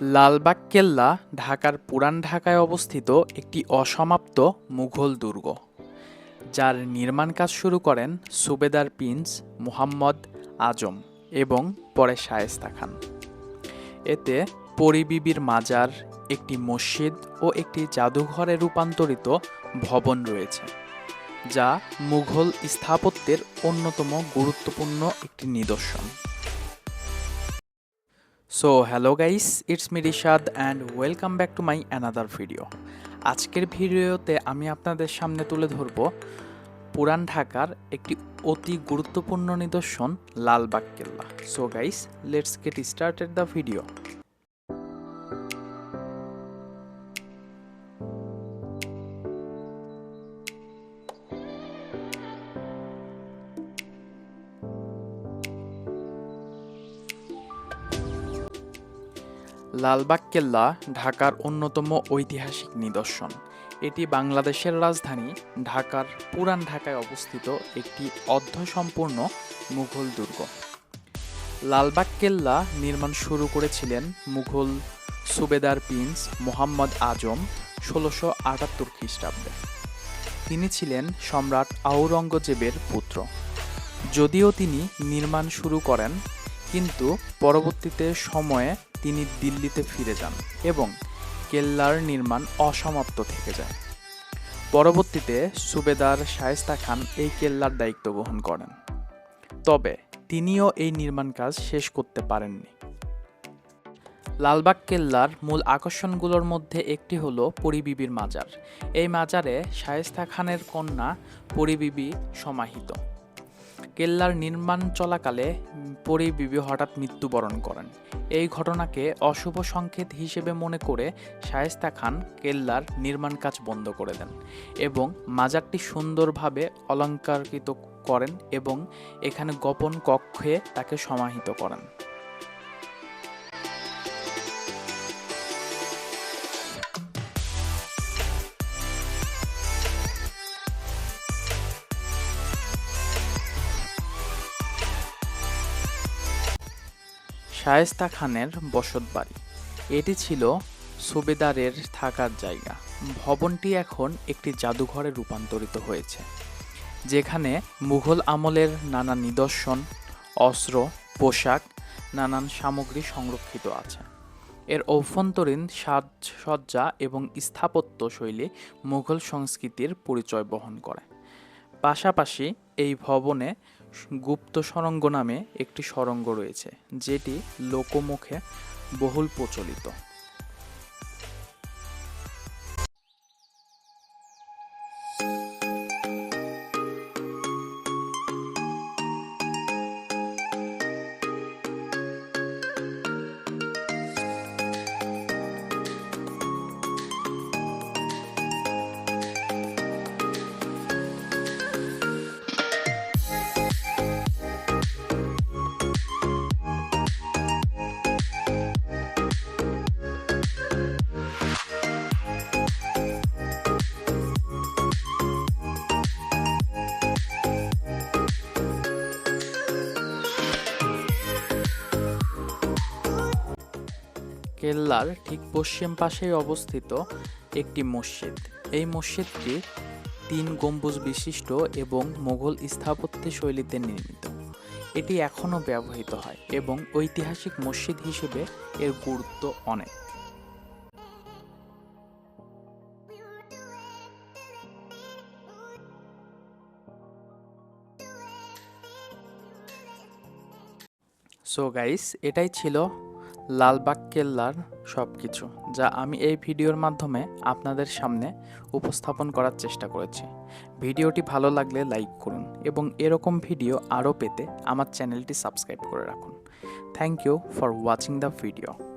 লালবাগ কেল্লা ঢাকার পুরান ঢাকায় অবস্থিত একটি অসমাপ্ত মুঘল দুর্গ, যার নির্মাণ কাজ শুরু করেন সুবেদার প্রিন্স মুহাম্মদ আজম এবং পরে শায়েস্তা খান। এতে পরিবিবির মাজার, একটি মসজিদ ও একটি জাদুঘরে রূপান্তরিত ভবন রয়েছে, যা মুঘল স্থাপত্যের অন্যতম গুরুত্বপূর্ণ একটি নিদর্শন। So hello guys it's me Rishad and welcome back to my another video আজকের ভিডিওতে আমি আপনাদের সামনে তুলে ধরব পুরান ঢাকার একটি অতি গুরুত্বপূর্ণ নিদর্শন লালবাগ কেল্লা। So guys let's get started the video Lalbagh কেল্লা ঢাকার অন্যতম ঐতিহাসিক নিদর্শন। এটি বাংলাদেশের রাজধানী ঢাকার পুরান ঢাকায় অবস্থিত একটি অর্ধসম্পূর্ণ মুঘল দুর্গ। লালবাগ কেল্লা নির্মাণ শুরু করেছিলেন মুঘল সুবেদার প্রিন্স মোহাম্মদ আজম ষোলোশো আটাত্তর খ্রিস্টাব্দে। তিনি ছিলেন সম্রাট আওরঙ্গজেবের পুত্র। যদিও তিনি নির্মাণ শুরু করেন, কিন্তু পরবর্তীতে সময়ে তিনি দিল্লিতে ফিরে যান এবং কেল্লার নির্মাণ অসমাপ্ত থেকে যায়। পরবর্তীতে সুবেদার শায়েস্তা খান এই কেল্লার দায়িত্ব গ্রহণ করেন। তবে তিনিও এই নির্মাণ কাজ শেষ করতে পারেননি। লালবাগ কেল্লার মূল আকর্ষণগুলোর মধ্যে একটি হলো পরিবিবির মাজার। এই মাজারে শায়েস্তা খানের কন্যা পরিবিবি সমাহিত। কেল্লার নির্মাণ চলাকালে পরিবিবি হঠাৎ মৃত্যুবরণ করেন। এই ঘটনাকে অশুভ সংকেত হিসেবে মনে করে শায়েস্তা খান কেল্লার নির্মাণ কাজ বন্ধ করে দেন এবং মাজারটি সুন্দরভাবে অলঙ্কারিত করেন এবং এখানে গোপন কক্ষে তাকে সমাহিত করেন। শায়েস্তা খানের বসতবাড়ি এটি ছিল সুবেদারের থাকার জায়গা। ভবনটি এখন একটি জাদুঘরে রূপান্তরিত হয়েছে, যেখানে মুঘল আমলের নানা নিদর্শন, অস্ত্র, পোশাক, নানান সামগ্রী সংরক্ষিত আছে। এর অভ্যন্তরীণ সাজসজ্জা এবং স্থাপত্য শৈলী মুঘল সংস্কৃতির পরিচয় বহন করে। পাশাপাশি এই ভবনে গুপ্ত সরঙ্গ নামে একটি সরঙ্গ রয়েছে যেটি লোকমুখে বহুল প্রচলিত। কেল্লার ঠিক পশ্চিম পাশেই অবস্থিত একটি মসজিদ। এই মসজিদটি তিন গম্বুজ বিশিষ্ট এবং মোগল স্থাপত্য শৈলীতে নির্মিত। এটি এখনও ব্যবহৃত হয় এবং ঐতিহাসিক মসজিদ হিসেবে এর গুরুত্ব অনেক। সো গাইস এটাই ছিল লালবাগ কেল্লার সব কিছু যা আমি এই ভিডিওর মাধ্যমে আপনাদের সামনে উপস্থাপন করার চেষ্টা করেছি। ভিডিওটি ভালো লাগলে লাইক করুন এবং এরকম ভিডিও আরও পেতে আমার চ্যানেলটি সাবস্ক্রাইব করে রাখুন। Thank you for watching the video.